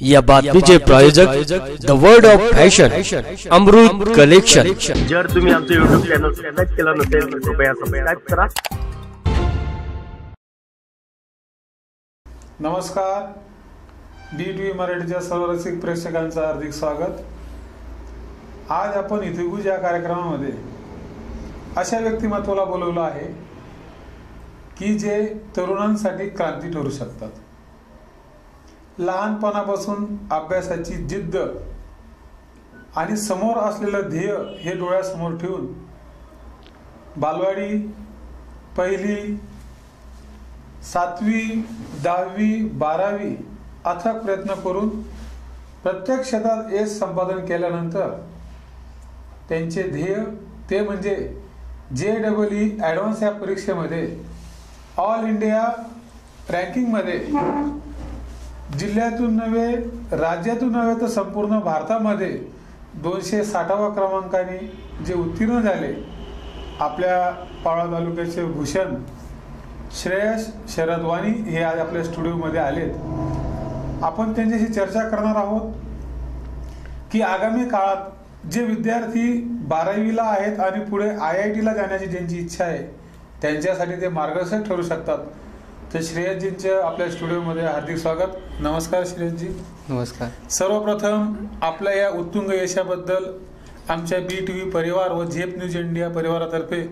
या बातमीचे प्रायोजक the word of fashion Amrut collection जर तुम्ही आमचे युट्यूब चॅनल सबस्क्राईब केला नसेल तर कृपया सबस्क्राईब करा. नमस्कार. डी टी व्ही मराठीच्या सर्व रसिक प्रेक्षकांचं हार्दिक स्वागत. आज आपण इथिगुज या कार्यक्रमामध्ये. अशा व्यक्तिमत्वाला बोलवलं आहे की जे तरुणांसाठी क्रांती ठरू शकतात. लहानपणापासून अभ्यासाची जिद्द आणि समोर असलेलं ध्येय हे डोळ्यासमोर ठेवून बालवाडी पहिली सातवी दहावी बारावी अथक प्रयत्न करून प्रत्येक क्षेत्रात यश संपादन केल्यानंतर त्यांचे ध्येय ते म्हणजे जे डबल ई ॲडव्हान्स या परीक्षेमध्ये ऑल इंडिया रँकिंगमध्ये जिल्ह्यातून नव्हे राज्यातून नव्हे तर संपूर्ण भारतामध्ये दोनशे साठावा क्रमांकाने जे उत्तीर्ण झाले आपल्या पावळा तालुक्याचे भूषण श्रेयस शरद वाणी हे आज आपल्या स्टुडिओमध्ये आलेत. आपण त्यांच्याशी चर्चा करणार आहोत की आगामी काळात जे विद्यार्थी बारावीला आहेत आणि पुढे आय आय टीला जाण्याची ज्यांची इच्छा आहे त्यांच्यासाठी ते मार्गदर्शक ठरू शकतात. तर श्रेयसजींचं आपल्या स्टुडिओमध्ये हार्दिक स्वागत. नमस्कार श्रेयसजी. नमस्कार. सर्वप्रथम आपल्या या उत्तुंग यशाबद्दल आमच्या बी टी व्ही परिवार व झेप न्यूज इंडिया परिवारातर्फे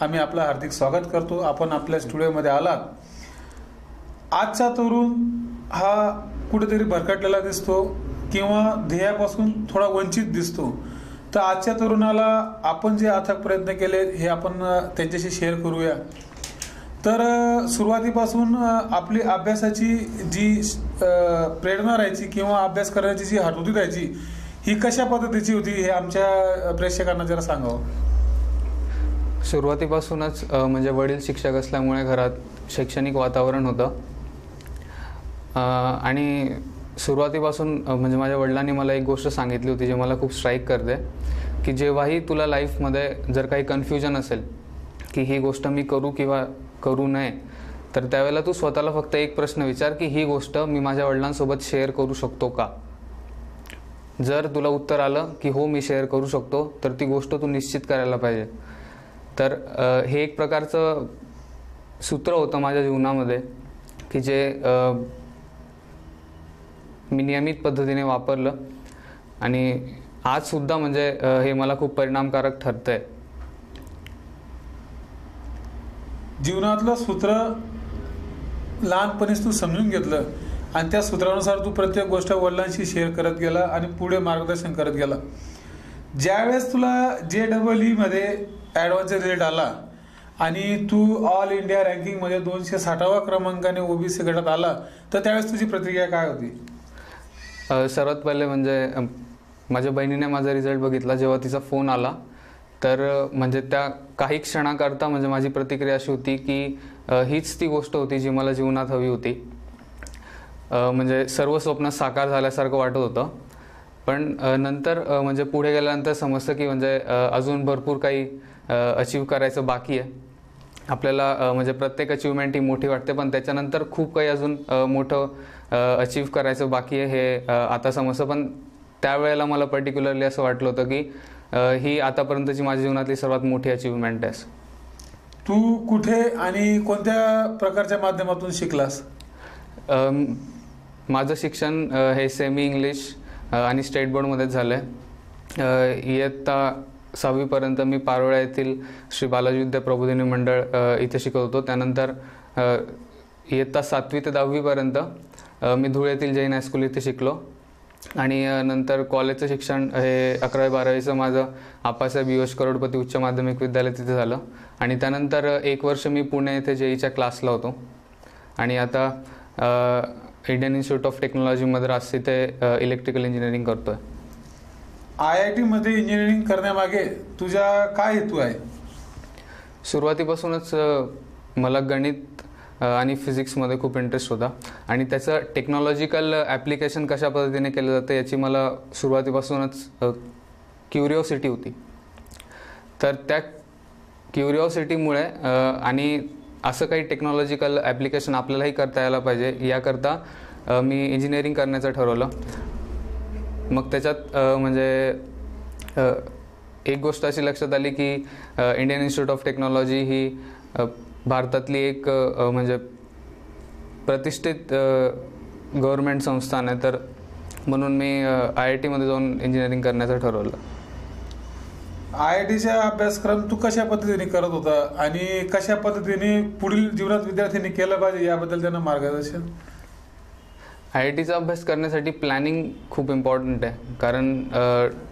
आम्ही आपलं हार्दिक स्वागत करतो. आपण आपल्या स्टुडिओमध्ये आलात. आजचा तरुण हा कुठेतरी भरकटलेला दिसतो किंवा ध्येयापासून थोडा वंचित दिसतो. तर आजच्या तरुणाला आपण जे अथक प्रयत्न केले हे आपण त्यांच्याशी शेअर करूया. तर सुरुवातीपासून आपली अभ्यासाची जी प्रेरणा राहायची किंवा अभ्यास करण्याची जी हातोटी राहायची ही कशा पद्धतीची होती हे आमच्या प्रेक्षकांना जरा सांगावं. सुरुवातीपासूनच म्हणजे वडील शिक्षक असल्यामुळे घरात शैक्षणिक वातावरण होतं. आणि सुरुवातीपासून म्हणजे माझ्या वडिलांनी मला एक गोष्ट सांगितली होती जी मला खूप स्ट्राईक करते की जेव्हाही तुला लाईफमध्ये जर काही कन्फ्युजन असेल की ही गोष्ट मी करू किंवा करू नये. तर त्यावेळेला तू स्वतःला फक्त एक प्रश्न विचार की ही गोष्ट मी माझ्या वडिलांसोबत शेअर करू शकतो का? जर तुला उत्तर आलं की हो मी शेअर करू शकतो तर ती गोष्ट तू निश्चित करायला पाहिजे. तर हे एक प्रकारचं सूत्र होतं माझ्या जीवनामध्ये की जे मी नियमित पद्धतीने वापरलं आणि आजसुद्धा म्हणजे हे मला खूप परिणामकारक ठरतं आहे जीवनातलं सूत्र लहानपणीच तू समजून घेतलं आणि त्या सूत्रानुसार तू प्रत्येक गोष्ट वडिलांशी शेअर करत गेला आणि पुढे मार्गदर्शन करत गेला. ज्यावेळेस तुला जे डबल ईमध्ये ॲडव्हान्स ॲडव्हान्सचा रिझल्ट आला आणि तू ऑल इंडिया रँकिंगमध्ये दोनशे साठावा क्रमांकाने ओबीसी गटात आला तर त्यावेळेस तुझी प्रतिक्रिया काय होती? सर्वात पहिले म्हणजे माझ्या बहिणीने माझा रिझल्ट बघितला जेव्हा तिचा फोन आला. तर म्हणजे त्या काही क्षणाकरता म्हणजे माझी प्रतिक्रिया अशी होती की हीच ती गोष्ट होती जी मला जीवनात हवी होती. म्हणजे सर्व स्वप्न साकार झाल्यासारखं वाटत होतं. पण नंतर म्हणजे पुढे गेल्यानंतर समजतं की म्हणजे अजून भरपूर काही अचीव करायचं बाकी आहे. आपल्याला म्हणजे प्रत्येक अचिव्हमेंट ही मोठी वाटते पण त्याच्यानंतर खूप काही अजून मोठं अचीव करायचं बाकी आहे हे आता समजतं. पण त्यावेळेला मला पर्टिक्युलरली असं वाटलं होतं की ही आतापर्यंतची माझ्या जीवनातली सर्वात मोठी अचिव्हमेंट आहे. तू कुठे आणि कोणत्या प्रकारच्या माध्यमातून शिकलास? माझं शिक्षण हे सेमी इंग्लिश आणि स्टेट बोर्डमध्येच झालं आहे इयत्ता सहावीपर्यंत मी पारोळ्या येथील श्री बालाजी विद्या प्रबोधिनी मंडळ इथे शिकत होतो. त्यानंतर इयत्ता सातवी ते दहावीपर्यंत मी धुळे येथील जैन हायस्कूल इथे शिकलो. आणि नंतर कॉलेजचं शिक्षण हे अकरावी बारावीचं माझं आप्पासाहेब युएस करोडपती उच्च माध्यमिक विद्यालय तिथे झालं. आणि त्यानंतर एक वर्ष मी पुणे येथे जेईच्या क्लासला होतो. आणि आता Indian Institute of Technology Madras इथे इलेक्ट्रिकल इंजिनिअरिंग करतो आहे आय आय टीमध्ये इंजिनिअरिंग करण्यामागे तुझ्या काय हेतू आहे? सुरुवातीपासूनच मला गणित आणि फिजिक्समध्ये खूप इंटरेस्ट होता. आणि त्याचं टेक्नॉलॉजिकल ॲप्लिकेशन कशा पद्धतीने केलं जातं याची मला सुरुवातीपासूनच क्युरिओसिटी होती. तर त्या क्युरिओसिटीमुळे आणि असं काही टेक्नॉलॉजिकल ॲप्लिकेशन आपल्यालाही करता यायला पाहिजे. याकरता मी इंजिनिअरिंग करण्याचं ठरवलं. मग त्याच्यात म्हणजे एक गोष्ट अशी लक्षात आली की इंडियन इन्स्टिट्यूट ऑफ टेक्नॉलॉजी ही भारतातली एक म्हणजे प्रतिष्ठित गव्हर्मेंट संस्थान आहे. तर म्हणून मी आय आय टीमध्ये जाऊन इंजिनिअरिंग करण्याचं ठरवलं. आय आय टीचा अभ्यासक्रम तू कशा पद्धतीने करत होता? आणि कशा पद्धतीने पुढील जीवनात विद्यार्थ्यांनी केलं पाहिजे याबद्दल त्यांना मार्गदर्शन? आय आय टीचा अभ्यास करण्यासाठी प्लॅनिंग खूप इम्पॉर्टंट आहे. कारण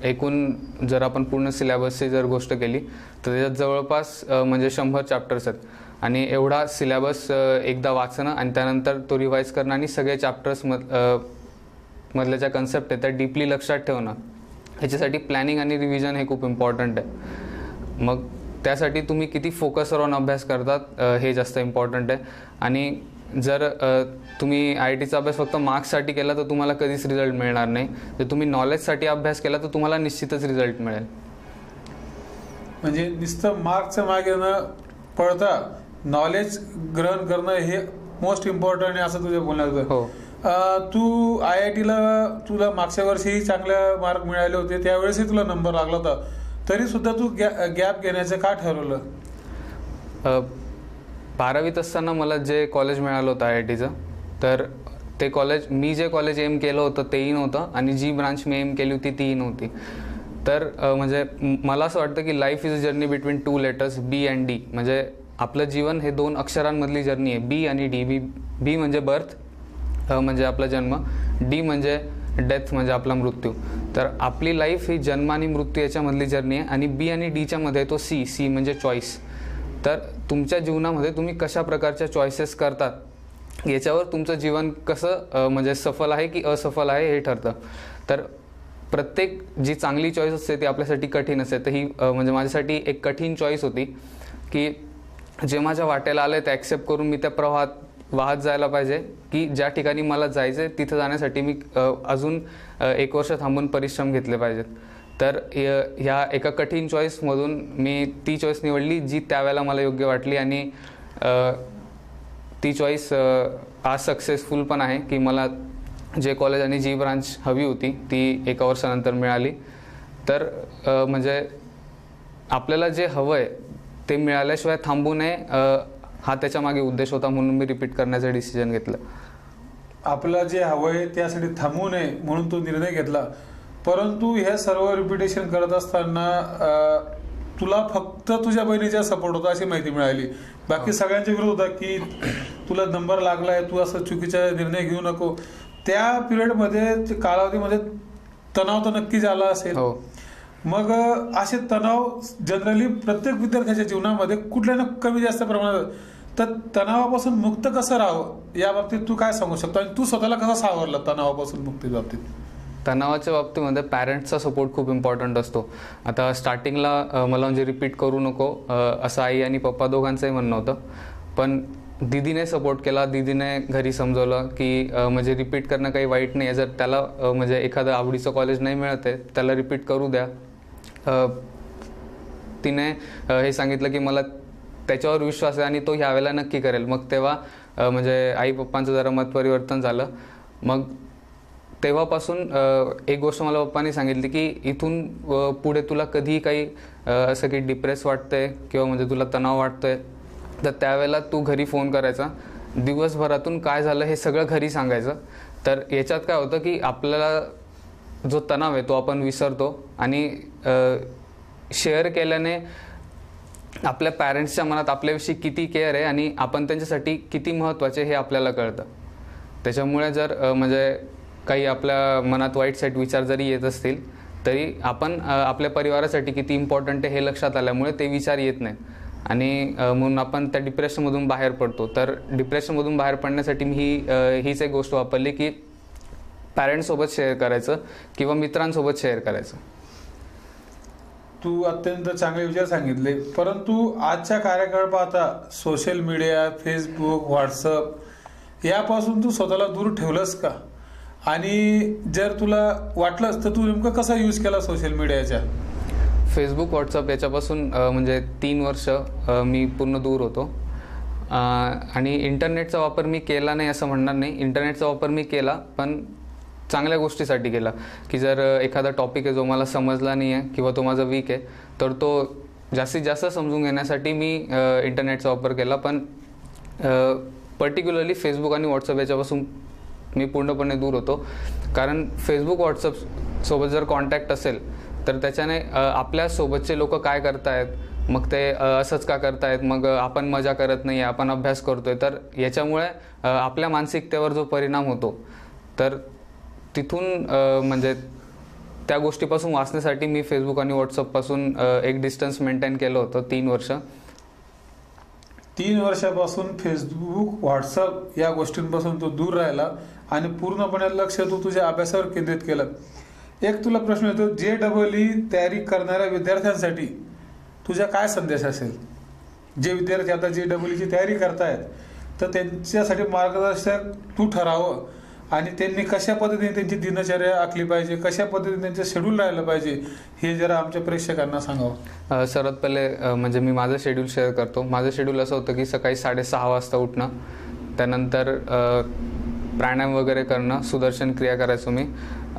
एकूण जर आपण पूर्ण सिलेबसची जर गोष्ट केली तर त्याच्यात जवळपास म्हणजे शंभर चॅप्टर्स आहेत. आणि एवढा सिलेबस एकदा वाचणं आणि त्यानंतर तो रिवाईज करणं आणि सगळे चॅप्टर्स मध मधल्या ज्या कन्सेप्ट आहेत त्या डीपली लक्षात ठेवणं. ह्याच्यासाठी प्लॅनिंग आणि रिव्हिजन हे खूप इम्पॉर्टंट आहे. मग त्यासाठी तुम्ही किती फोकस राहून अभ्यास करतात हे जास्त इम्पॉर्टंट आहे. आणि जर तुम्ही आय टीचा अभ्यास फक्त मार्क्ससाठी केला तर तुम्हाला कधीच रिझल्ट मिळणार नाही. जर तुम्ही नॉलेजसाठी अभ्यास केला तर तुम्हाला निश्चितच रिझल्ट मिळेल. म्हणजे नुसतं मार्क्सच्या मागे न पळता नॉलेज ग्रहण करणं हे मोस्ट इम्पॉर्टंट आहे असं तुझ्या बोलण्यात. हो. तू आय आय टीला तुला मागच्या वर्षी चांगले मार्क मिळाले होते त्यावेळेसही तुला नंबर लागला होता. तरी सुद्धा तू गॅप घेण्याचं का ठरवलं? बारावीत असताना मला जे कॉलेज मिळालं होतं आय आय टीचं तर ते कॉलेज मी जे कॉलेज एम केलं होतं तेही नव्हतं आणि जी ब्रांच मी एम केली होती तीही नव्हती. तर म्हणजे मला असं वाटतं की life is a journey between two letters B and D म्हणजे आपलं जीवन हे दोन अक्षरांमधली जर्नी आहे. बी आणि डी बी बी म्हणजे बर्थ म्हणजे आपला जन्म डी म्हणजे डेथ म्हणजे आपला मृत्यू. तर आपली लाईफ ही जन्म आणि मृत्यू याच्यामधली जर्नी आहे आणि बी आणि डीच्या मध्ये तो सी सी म्हणजे चॉईस तर तुमच्या जीवनामध्ये तुम्ही कशा प्रकारच्या चॉईसेस करतात? याच्यावर तुमचं जीवन कसं म्हणजे सफल आहे की असफल आहे हे ठरतं. तर प्रत्येक जी चांगली चॉईस असते ती आपल्यासाठी कठीण असते. तर ही म्हणजे माझ्यासाठी एक कठीण चॉईस होती की जे माझ्या वाटेला आलं ते ॲक्सेप्ट करून मी त्या प्रवाहात वाहत जायला पाहिजे की ज्या ठिकाणी मला जायचं आहे तिथं जाण्यासाठी मी अजून एक वर्ष थांबून परिश्रम घेतले पाहिजेत. तर य- ह्या एका कठीण चॉईसमधून मी ती चॉईस निवडली जी त्यावेळेला मला योग्य वाटली आणि ती चॉईस आज सक्सेसफुल पण आहे की मला जे कॉलेज आणि जी ब्रांच हवी होती ती एका वर्षानंतर मिळाली. तर म्हणजे आपल्याला जे हवं आहे ते मिळाल्याशिवाय थांबू नये. हा त्याच्यामागे उद्देश होता म्हणून मी रिपीट करण्याचं डिसिजन घेतलं. आपल्याला जे हवंय त्यासाठी थांबू नये म्हणून तो निर्णय घेतला. परंतु हे सर्व रिपिटेशन करत असताना तुला फक्त तुझ्या बहिणीचा सपोर्ट होता अशी माहिती मिळाली. बाकी सगळ्यांच्या विरोध होता की तुला नंबर लागलाय तू असं चुकीचा निर्णय घेऊ नको. त्या पिरियडमध्ये कालावधीमध्ये तणाव तर नक्की झाला असेल. हो. मग असे तणाव जनरली प्रत्येक विद्यार्थ्याच्या जीवनामध्ये कुठल्या ना कमी जास्त प्रमाणात तर तणावापासून मुक्त कसं राहावं? या बाबतीत तू काय सांगू शकतो? आणि तू स्वतःला कसा सावरला तणावापासून मुक्ती बाबतीत? तणावाच्या बाबतीमध्ये पॅरेंट्सचा सपोर्ट खूप इम्पॉर्टंट असतो. आता स्टार्टिंगला मला म्हणजे रिपीट करू नको. असं आई आणि पप्पा दोघांचंही म्हणणं होतं. पण दिदीने सपोर्ट केला. दिदीने घरी समजवलं की म्हणजे रिपीट करणं काही वाईट नाही आहे जर त्याला म्हणजे एखादं आवडीचं कॉलेज नाही मिळत आहे त्याला रिपीट करू द्या. तिने हे सांगितलं की मला त्याच्यावर विश्वास आहे आणि तो ह्यावेळेला नक्की करेल. मग तेव्हा म्हणजे आई पप्पांचं जरा मत परिवर्तन झालं. मग तेव्हापासून एक गोष्ट मला पप्पांनी सांगितली की इथून पुढे तुला कधीही काही असं की डिप्रेस वाटतंय किंवा म्हणजे तुला तणाव वाटतोय तर त्यावेळेला तू घरी फोन करायचा. दिवसभरातून काय झालं हे सगळं घरी सांगायचं. तर याच्यात काय होतं की आपल्याला जो तणाव आहे तो आपण विसरतो आणि शेअर केल्याने आपल्या पॅरेंट्सच्या मनात आपल्याविषयी किती केअर आहे आणि आपण त्यांच्यासाठी किती महत्त्वाचे हे आपल्याला कळतं. त्याच्यामुळे जर म्हणजे काही आपल्या मनात वाईट साईट विचार जरी येत असतील तरी आपण आपल्या परिवारासाठी किती इम्पॉर्टंट आहे हे लक्षात आल्यामुळे ते विचार येत नाहीत. आणि म्हणून आपण त्या डिप्रेशनमधून बाहेर पडतो. तर डिप्रेशनमधून बाहेर पडण्यासाठी मी ही हीच एक गोष्ट वापरली की पॅरेंट्ससोबत शेअर करायचं किंवा मित्रांसोबत शेअर करायचं. तू अत्यंत चांगले विचार सांगितले. परंतु आजच्या कार्यकाळ पाहता सोशल मीडिया फेसबुक व्हॉट्सअप यापासून तू स्वतःला दूर ठेवलंस का? आणि जर तुला वाटलंच तर तू नेमकं कसा यूज केला सोशल मीडियाच्या फेसबुक व्हॉट्सअप याच्यापासून म्हणजे तीन वर्ष मी पूर्ण दूर होतो. आणि इंटरनेटचा वापर मी केला नाही असं म्हणणार नाही. इंटरनेटचा वापर मी केला पण चांगल्या गोष्टीसाठी केला की जर एखादा टॉपिक आहे जो मला समजला नाही आहे किंवा तो माझा वीक आहे तर तो जास्तीत जास्त समजून घेण्यासाठी मी इंटरनेटचा वापर केला. पण पर्टिक्युलरली फेसबुक आणि व्हॉट्सअप याच्यापासून मी पूर्णपणे दूर होतो. कारण फेसबुक व्हॉट्सअप सोबत जर कॉन्टॅक्ट असेल तर त्याच्याने आपल्यासोबतचे लोक काय करतायत? मग ते असंच का करतायत? मग आपण मजा करत नाही आहे आपण अभ्यास करतोय. तर याच्यामुळे आपल्या मानसिकतेवर जो परिणाम होतो तर तिथून म्हणजे त्या गोष्टीपासून वाचण्यासाठी मी फेसबुक आणि व्हॉट्सअपपासून एक डिस्टन्स मेंटेन केलं होतं तीन वर्ष. तीन वर्षापासून फेसबुक व्हॉट्सअप या गोष्टींपासून तो दूर राहिला आणि पूर्णपणे लक्ष तू तुझ्या अभ्यासावर केंद्रित केलं. एक तुला प्रश्न येतो जे डबल ई तयारी करणाऱ्या विद्यार्थ्यांसाठी तुझा काय संदेश असेल? जे विद्यार्थी आता जे डबल ईची तयारी करतायत तर त्यांच्यासाठी मार्गदर्शक तू ठरावं. आणि त्यांनी कशा पद्धतीने त्यांची दिनचर्या आखली पाहिजे कशा पद्धतीने त्यांचं शेड्यूल राहिलं पाहिजे हे जरा आमच्या प्रेक्षकांना सांगावं. सर्वात पहिले म्हणजे मी माझं शेड्यूल शेअर करतो. माझं शेड्यूल असं होतं की सकाळी साडेसहा वाजता उठणं त्यानंतर प्राणायाम वगैरे करणं सुदर्शन क्रिया करायचो मी.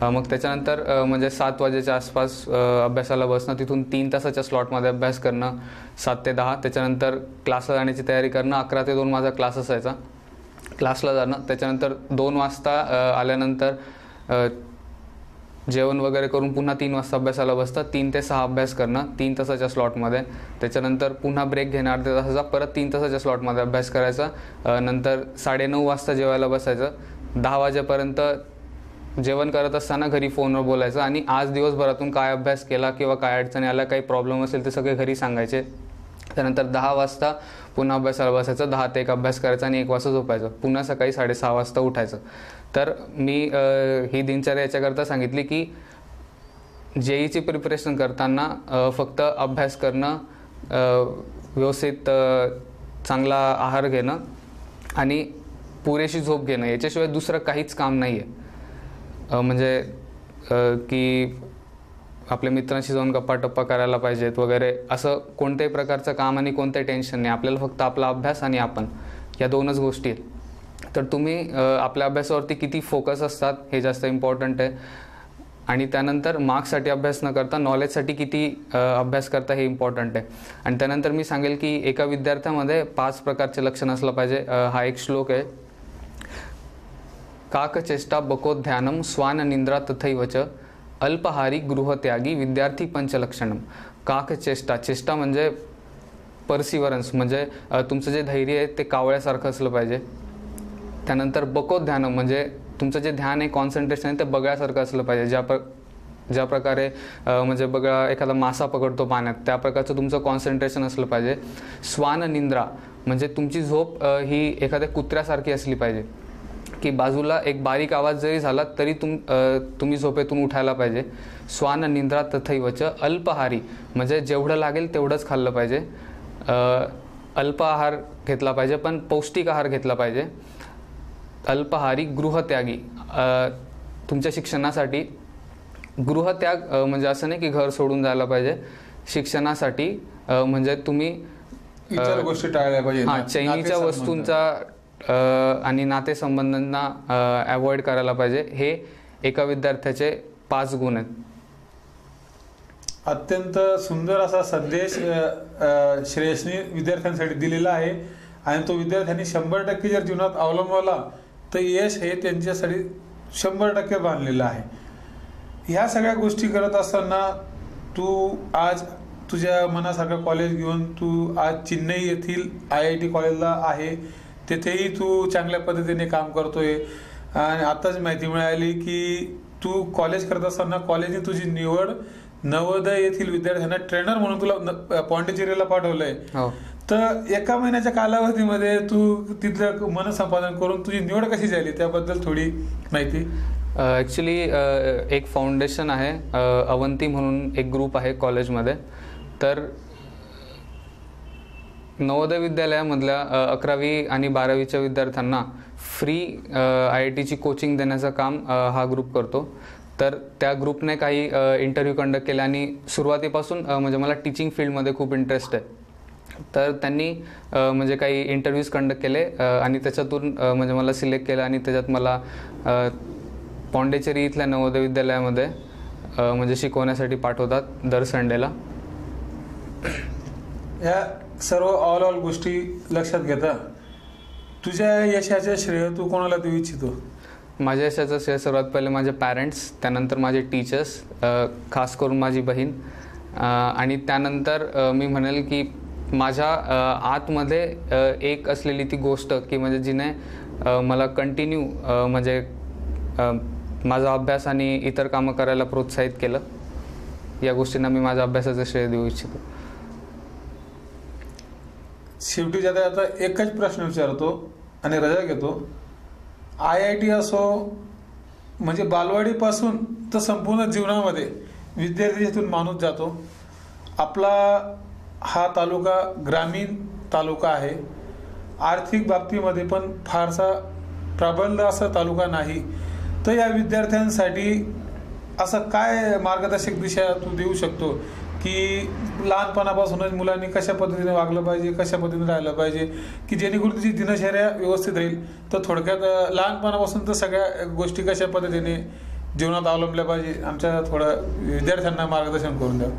मग त्याच्यानंतर म्हणजे सात वाजेच्या आसपास अभ्यासाला बसणं तिथून तीन तासाच्या स्लॉटमध्ये अभ्यास करणं सात ते दहा. त्याच्यानंतर क्लासला जाण्याची तयारी करणं अकरा ते दोन माझा क्लास असायचा. क्लासला जाणं त्याच्यानंतर दोन वाजता आल्यानंतर जेवण वगैरे करून पुन्हा तीन वाजता अभ्यासाला बसतं तीन ते सहा अभ्यास करणं तीन तासाच्या स्लॉटमध्ये त्याच्यानंतर पुन्हा ब्रेक घेणं अर्ध्या तासाचा परत तीन तासाच्या स्लॉटमध्ये अभ्यास करायचा. नंतर साडेनऊ वाजता जेवायला बसायचं. दहा वाजेपर्यंत जेवण करत असताना घरी फोनवर बोलायचं आणि आज दिवसभरातून काय अभ्यास केला किंवा काय अडचणी आल्या काही प्रॉब्लेम असेल ते सगळे घरी सांगायचे. त्यानंतर दहा वाजता पुन्हा अभ्यासाला बसायचं दहा ते एक अभ्यास करायचा आणि एक वाजता झोपायचं. पुन्हा सकाळी साडेसहा वाजता उठायचं. तर मी ही दिनचर्या याच्याकरता सांगितली की जेईची प्रिपरेशन करताना फक्त अभ्यास करणं व्यवस्थित चांगला आहार घेणं आणि पुरेशी झोप घेणं याच्याशिवाय दुसरं काहीच काम नाही आहे म्हणजे की आपल्या मित्रांशी जाऊन गप्पा टप्पा करायला पाहिजेत वगैरे असं कोणत्याही प्रकारचं काम आणि कोणतंही टेन्शन नाही. आपल्याला फक्त आपला अभ्यास आणि आपण या दोनच गोष्टी आहेत. तर तुम्ही आपल्या अभ्यासावरती किती फोकस असतात हे जास्त इम्पॉर्टंट आहे. आणि त्यानंतर मार्क्ससाठी अभ्यास न करता नॉलेजसाठी किती अभ्यास करता हे इम्पॉर्टंट आहे. आणि त्यानंतर मी सांगेल की एका विद्यार्थ्यामध्ये पाच प्रकारचे लक्षण असलं पाहिजे. हा एक श्लोक आहे. काक चेष्टा बको ध्यानम स्वान निंद्रा तथैवच. अल्पहारी गृहत्यागी विद्यार्थी पंचलक्षणम काक चेष्टा चेष्टा म्हणजे परसिवरन्स म्हणजे तुमचं जे धैर्य आहे ते कावळ्यासारखं असलं पाहिजे. त्यानंतर बकोध्यानम म्हणजे तुमचं जे ध्यान आहे कॉन्सन्ट्रेशन आहे ते बगळ्यासारखं असलं पाहिजे. ज्या प्र ज्या प्रकारे म्हणजे बघा एखादा मासा पकडतो पाण्यात त्या प्रकारचं तुमचं कॉन्सन्ट्रेशन असलं पाहिजे. स्वान निंद्रा म्हणजे तुमची झोप ही एखाद्या कुत्र्यासारखी असली पाहिजे. की बाजूला एक बारीक आवाज जरी झाला तरी तुम तुम्ही झोपेतून उठायला पाहिजे. स्वान निंद्रा तथैवच अल्पहारी म्हणजे जेवढं लागेल तेवढंच खाल्लं पाहिजे. अल्प आहार घेतला पाहिजे पण पौष्टिक आहार घेतला पाहिजे. अल्पहारी गृहत्यागी तुमच्या शिक्षणासाठी गृहत्याग म्हणजे असं नाही की घर सोडून जायला पाहिजे. शिक्षणासाठी म्हणजे तुम्ही गोष्टी टाळल्या पाहिजे हा चैनीच्या. वस्तूंचा आणि नातेसंबंधांना अवॉइड करायला पाहिजे. हे एका विद्यार्थ्याचे पाच गुण आहेत. अत्यंत सुंदर असा संदेश श्रेयसनी विद्यार्थ्यांसाठी दिलेला आहे. आणि तो विद्यार्थ्यांनी शंभर टक्के जर जीवनात अवलंबवला तर यश हे त्यांच्यासाठी शंभर टक्के बांधलेलं आहे. ह्या सगळ्या गोष्टी करत असताना तू आज तुझ्या मनासारखं कॉलेज घेऊन तू आज चेन्नई येथील आय आय टी कॉलेजला आहे. तेथेही तू चांगल्या पद्धतीने काम करतोय. आणि आताच माहिती मिळाली की तू कॉलेज करत असताना कॉलेजने तुझी निवड नवोदय येथील विद्यार्थ्यांना ट्रेनर म्हणून तुला न- पॉंडिचेरीला पाठवलंय. हो. तर एका महिन्याच्या कालावधीमध्ये तू तिथलं मनसंपादन करून तुझी निवड कशी झाली? त्याबद्दल थोडी माहिती. ॲक्च्युली एक फाउंडेशन आहे अवंती म्हणून एक ग्रुप आहे कॉलेजमध्ये तर नवोदय विद्यालयामधल्या अकरावी आणि बारावीच्या विद्यार्थ्यांना फ्री आय आय टीची कोचिंग देण्याचं काम हा ग्रुप करतो. तर त्या ग्रुपने काही इंटरव्ह्यू कंडक्ट केले आणि सुरुवातीपासून म्हणजे मला टीचिंग फील्डमध्ये खूप इंटरेस्ट आहे. तर त्यांनी म्हणजे काही इंटरव्ह्यूज कंडक्ट केले आणि त्याच्यातून म्हणजे मला सिलेक्ट केलं आणि त्याच्यात मला पॉंडेचेरी इथल्या नवोदय विद्यालयामध्ये म्हणजे शिकवण्यासाठी पाठवतात दर संडेला या सर्व ऑल ऑल गोष्टी लक्षात घेता. तुझ्या यशाचे श्रेय तू कोणाला देऊ इच्छितो? माझ्या यशाचं श्रेय सर्वात पहिले माझे पॅरेंट्स त्यानंतर माझे टीचर्स खास करून माझी बहीण. आणि त्यानंतर मी म्हणेल की माझ्या आतमध्ये एक असलेली ती गोष्ट की म्हणजे जिने मला कंटिन्यू म्हणजे माझा अभ्यास आणि इतर कामं करायला प्रोत्साहित केलं. या गोष्टींना मी माझ्या अभ्यासाचं श्रेय देऊ इच्छितो. शेवटी ज्यादा आता एकच प्रश्न विचारतो आणि रजा घेतो. आय आय टी असो म्हणजे बालवाडीपासून तर संपूर्ण जीवनामध्ये विद्यार्थी जिथून माणूस जातो. आपला हा तालुका ग्रामीण तालुका आहे. आर्थिक बाबतीमध्ये पण फारसा प्रबंध असा तालुका नाही. तर या विद्यार्थ्यांसाठी असं काय मार्गदर्शक दिशा तू देऊ शकतो? की लहानपणापासूनच मुलांनी कशा पद्धतीने वागलं पाहिजे कशा पद्धतीने राहिलं पाहिजे की जेणेकरून तिची दिनचर्या व्यवस्थित राहील. तर थोडक्यात लहानपणापासून तर सगळ्या गोष्टी कशा पद्धतीने जीवनात अवलंबल्या पाहिजे आमच्या थोडं विद्यार्थ्यांना मार्गदर्शन करून द्या.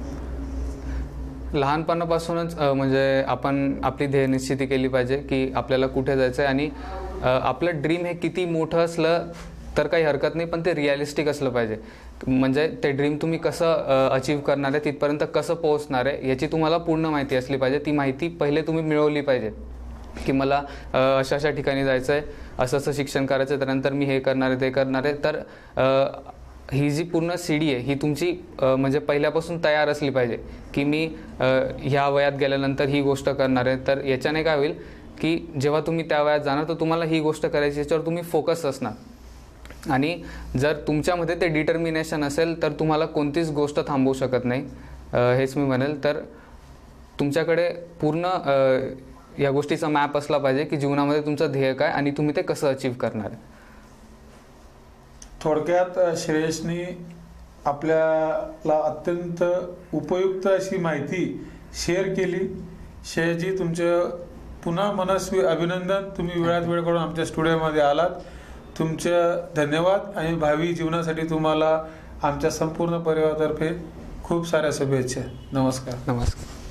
लहानपणापासूनच म्हणजे आपण आपली ध्येय निश्चिती केली पाहिजे की आपल्याला कुठे जायचं आहे आणि आपलं ड्रीम हे किती मोठं असलं तर काही हरकत नाही पण ते रिअलिस्टिक असलं पाहिजे. म्हणजे ते ड्रीम तुम्ही कसं अचीव करणार आहे तिथपर्यंत कसं पोहोचणार आहे याची तुम्हाला पूर्ण माहिती असली पाहिजे. ती माहिती पहिले तुम्ही मिळवली पाहिजे. की मला अशा अशा ठिकाणी जायचं आहे असं असं शिक्षण करायचं आहे त्यानंतर मी हे करणार आहे ते करणार आहे. तर ही जी पूर्ण सीडी आहे ही तुमची म्हणजे पहिल्यापासून तयार असली पाहिजे. की मी ह्या वयात गेल्यानंतर ही गोष्ट करणार आहे. तर याच्याने काय होईल की जेव्हा तुम्ही त्या वयात जाणार तर तुम्हाला ही गोष्ट करायची याच्यावर तुम्ही फोकस असणार. आणि जर तुमच्यामध्ये ते डिटर्मिनेशन असेल तर तुम्हाला कोणतीच गोष्ट थांबवू शकत नाही. हेच मी म्हणेल. तर तुमच्याकडे पूर्ण या गोष्टीचा मॅप असला पाहिजे की जीवनामध्ये तुमचं ध्येय काय आणि तुम्ही ते कसं अचीव करणार. थोडक्यात श्रेयसनी आपल्याला अत्यंत उपयुक्त अशी माहिती शेअर केली. श्रेयसजी तुमचं पुन्हा मनस्वी अभिनंदन. तुम्ही वेळात वेळ करून आमच्या स्टुडिओमध्ये आलात. तुमच्या धन्यवाद आणि भावी जीवनासाठी तुम्हाला आमच्या संपूर्ण परिवारातर्फे खूप साऱ्या शुभेच्छा. नमस्कार. नमस्कार.